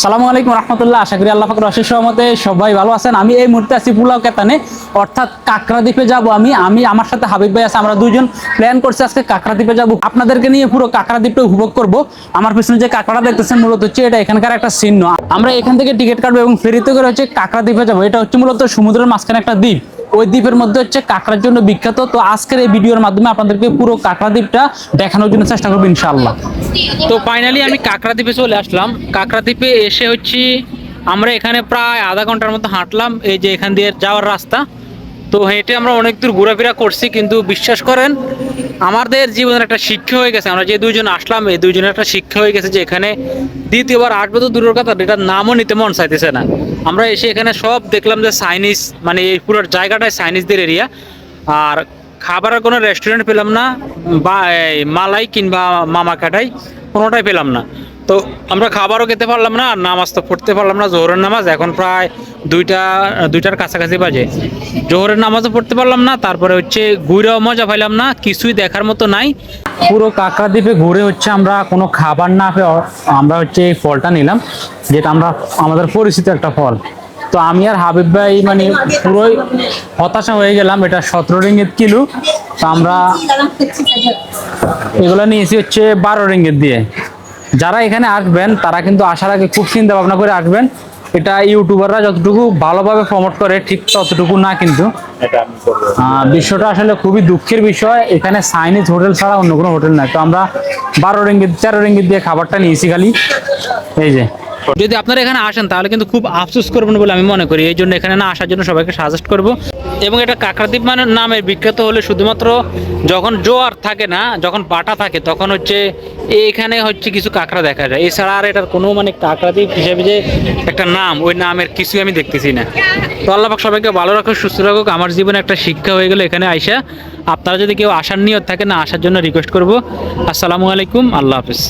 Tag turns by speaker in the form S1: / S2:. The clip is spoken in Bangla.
S1: আসসালামু আলাইকুম রহমতুল্লাহ, আশা করি আল্লাহ ফাকর অশেষ সহমতে সবাই ভালো আছেন। আমি এই মুহূর্তে আছি পুলাও কেতানে, অর্থাৎ কাকরা দ্বীপে যাব আমি। আমি, আমার সাথে হাবিব ভাই আছে, আমরা দুজন প্ল্যান করছি আজকে কাকরা দ্বীপে যাব। আপনাদেরকে নিয়ে পুরো কাকরা দ্বীপটা উপভোগ করব। আমার পিছনে যে কাকড়া দেখতেছেন, মূলত হচ্ছে এটা, এখানকার একটা চিহ্ন। আমরা এখান থেকে টিকিট কাটবো এবং ফেরিতে করে হচ্ছে কাকরা দ্বীপে যাব। এটা হচ্ছে মূলত সমুদ্রের মাঝখানে একটা দ্বীপ। ওই দ্বীপের মধ্যে হচ্ছে কাঁকড়ার জন্য বিখ্যাত। তো আজকের এই ভিডিওর মাধ্যমে আপনাদেরকে পুরো কাঁকড়া দ্বীপটা দেখানোর জন্য চেষ্টা করব ইনশাআল্লাহ। তো ফাইনালি আমি কাঁকড়া দ্বীপে চলে আসলাম। কাঁকড়া দ্বীপে এসে হচ্ছে, আমরা এখানে প্রায় আধা ঘণ্টার মতো হাঁটলাম, এই যে এখান দিয়ে যাওয়ার রাস্তা। তো হেঁটে আমরা অনেক দূর ঘোরাফেরা করছি, কিন্তু বিশ্বাস করেন, আমাদের জীবনের একটা শিক্ষা হয়ে গেছে। আমরা যে দুইজন আসলাম, এই দুইজনের একটা শিক্ষা হয়ে গেছে যে এখানে দ্বিতীয়বার আসব তো দূরের কথা, এটার নামও নিতে মন চাইতেছে না। আমরা এসে এখানে সব দেখলাম যে চাইনিজ মানে এই পুরো জায়গাটায় চাইনিজদের এরিয়া আর খাবারের কোনো রেস্টুরেন্ট পেলাম না, বা মালাই কিংবা মামা কাটাই কোনোটাই পেলাম না। তো আমরা খাবারও খেতে পারলাম না, আর নামাজ তো পড়তে পারলাম না, জোহরের নামাজ। এখন প্রায় দুইটা, দুইটার কাছাকাছি বাজে। জোহরের নামাজও পড়তে পারলাম না, তারপরে হচ্ছে ঘুরেও মজা পাইলাম না, কিছুই দেখার মতো নাই। পুরো কাঁকড়া দ্বীপে ঘুরে হচ্ছে আমরা কোনো খাবার না পেয়ে আমরা হচ্ছে এই ফলটা নিলাম, যেটা আমরা, আমাদের পরিচিত একটা ফল। তো আমি আর হাবিব ভাই মানে পুরোই হতাশা হয়ে গেলাম, এটা সতেরো রিঙ্গিত কিলো। তো আমরা এগুলো নিয়েছি হচ্ছে বারো রিঙ্গিত দিয়ে। যারা এখানে আসবেন, তারা কিন্তু আসার আগে খুব চিন্তা ভাবনা করে আসবেন। এটা ইউটিউবাররা যতটুকু ভালোভাবে প্রমোট করে, ঠিক ততটুকু না কিন্তু। বিষয়টা আসলে খুবই দুঃখের বিষয়। এখানে চাইনিজ হোটেল ছাড়া অন্য কোনো হোটেল নাই। তো আমরা বারো রিঙ্গিত, তেরো রিঙ্গিত দিয়ে খাবারটা নিয়েছি খালি। এই যে। যদি আপনারা এখানে আসেন, তাহলে কিন্তু খুব আফসোস করবেন বলে আমি মনে করি। এই জন্য এখানে না আসার জন্য সবাইকে সাজেস্ট করব। এবং এটা কাকরাদ্বীপ মানে নামে বিখ্যাত হলে শুধুমাত্র যখন জোয়ার থাকে না, যখন বাটা থাকে, তখন হচ্ছে এইখানে হচ্ছে কিছু কাঁকড়া দেখা যায়। এছাড়া আর এটার কোনো মানে কাকরাদ্বীপ হিসেবে যে একটা নাম, ওই নামের কিছুই আমি দেখতেছি না। তো আল্লাহ সবাইকে ভালো রাখুক, সুস্থ রাখুক। আমার জীবনে একটা শিক্ষা হয়ে গেল এখানে আইসা। আপনারা যদি কেউ আসার নিয়ত থাকে না, আসার জন্য রিকোয়েস্ট করব। আসসালামু আলাইকুম, আল্লাহ হাফিজ।